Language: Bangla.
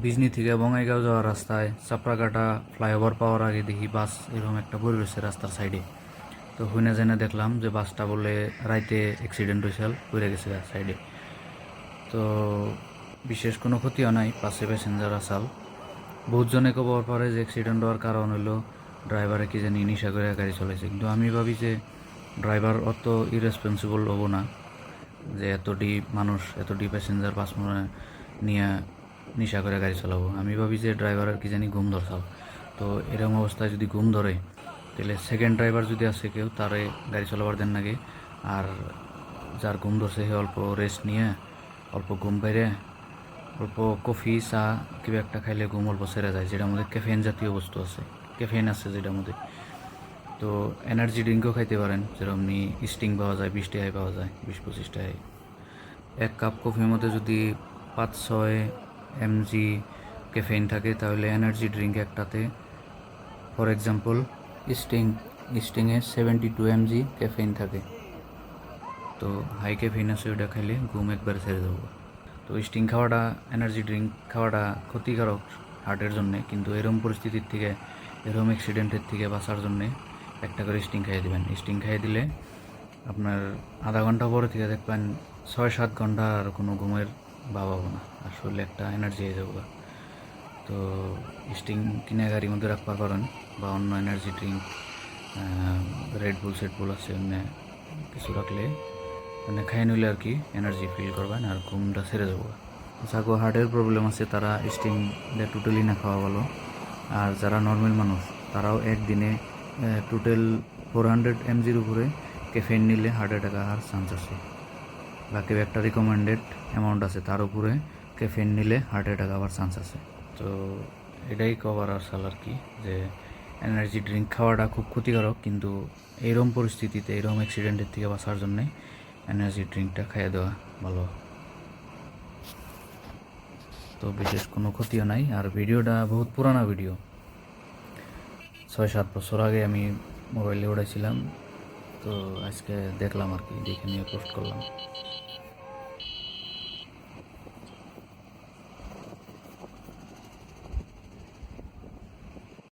বিজনি থেকে বঙ্গাইগাঁও যাওয়ার রাস্তায় চাপড়াঘাটা ফ্লাইওভার পাওয়ার আগে দেখি বাস এরকম একটা পড়ে রয়েছে রাস্তার সাইডে। তো হুইনা জেনে দেখলাম যে বাসটা বলে রাইতে অ্যাক্সিডেন্ট হয়েছিল পড়ে গেছে সাইডে। তো বিশেষ কোনো ক্ষতিও নাই, পাশে প্যাসেঞ্জার আসাল। বহুতজনে খবর পরে যে অ্যাক্সিডেন্ট হওয়ার কারণ হলো ড্রাইভারে কি জানি নিশা করে গাড়ি চলেছে কিন্তু আমি ভাবি যে ড্রাইভার অত ইরেসপন্সিবল হব না, যে এতটি মানুষ এতটি প্যাসেঞ্জার মনে নিয়ে নিশা করে গাড়ি চালাবো। আমি ভাবি যে ড্রাইভারের কি জানি ঘুম ধরছাল তো এরকম অবস্থায় যদি ঘুম ধরে, তাহলে সেকেন্ড ড্রাইভার যদি আসে কেউ, তারে গাড়ি চালাবার দেন নাকি আর যার ঘুম ধরছে, সে অল্প রেস্ট নিয়ে, অল্প ঘুম বাইরে অল্প কফি চা, কিবা একটা খাইলে ঘুম অল্প সেরে যায়, যেটার মধ্যে ক্যাফেন জাতীয় বস্তু আছে। ক্যাফেন আছে যেটার মধ্যে। তো এনার্জি ড্রিঙ্কও খাইতে পারেন, যেরকম স্টিং পাওয়া যায়, বিশ টাকায় পাওয়া যায়, বিশ পঁচিশ টাকায়। এক কাপ কফির মধ্যে যদি পাঁচ, ছয় এমজি ক্যাফেইন থাকে, তাহলে এনার্জি ড্রিঙ্ক একটাতে। ফর এক্সাম্পল স্টিং স্টিংয়ে সেভেন্টি টু এমজি ক্যাফেইন থাকে। তো হাই ক্যাফেইন আছে ওটা খাইলে ঘুম একবার ছেড়ে দেবো। তো স্টিং খাওয়াটা এনার্জি ড্রিঙ্ক খাওয়াটা ক্ষতিকারক হার্টের জন্যে, কিন্তু এরম পরিস্থিতির থেকে, এরম অ্যাক্সিডেন্টের থেকে বাঁচার জন্যে একটা করে স্টিং খাইয়ে দেবেন। স্টিং খাইয়ে দিলে আপনার আধা ঘণ্টা পরে থেকে দেখবেন ছয় সাত ঘণ্টা আর কোনো ঘুমের ভাব হব না শরীরে একটা এনার্জি হয়ে যাব তো স্টিং কিনে গাড়ির মধ্যে রাখতে পারেন বা অন্য energy drink Red Bull set bull আছে, এমনি কিছু রাখলে মানে খাই নিলে আর কি এনার্জি ফিল করবেন আর ঘুমটা ছেড়ে যাব। যাগো হার্টের প্রবলেম আছে, তারা স্টিং টোটালি না খাওয়া ভালো। আর যারা নর্মাল মানুষ, তারাও একদিনে টোটাল ফোর হান্ড্রেড এমজির উপরে ক্যাফেইন নিলে হার্ট অ্যাটাক আসার চান্স আছে। বাকি একটা রিকমেন্ডেড অ্যামাউন্ট আছে, তার উপরে ক্যাফেইন নিলে হার্ট অ্যাটাক আবার চান্স আছে। তো এটাই কভার আসাল আর কি, যে এনার্জি ড্রিঙ্ক খাওয়াটা খুব ক্ষতিকারক, কিন্তু এইরকম পরিস্থিতিতে এইরকম অ্যাক্সিডেন্টের থেকে বাঁচার জন্যে এনার্জি ড্রিঙ্কটা খাইয়ে দেওয়া ভালো। তো বিশেষ কোনো ক্ষতিও নাই, আর ভিডিওটা বহুত পুরানা ভিডিও। ছয় সাত বছর আগে আমি মোবাইলে উড়াইছিলাম, তো আজকে দেখলাম আর কি, দেখে নিয়ে পোস্ট করলাম।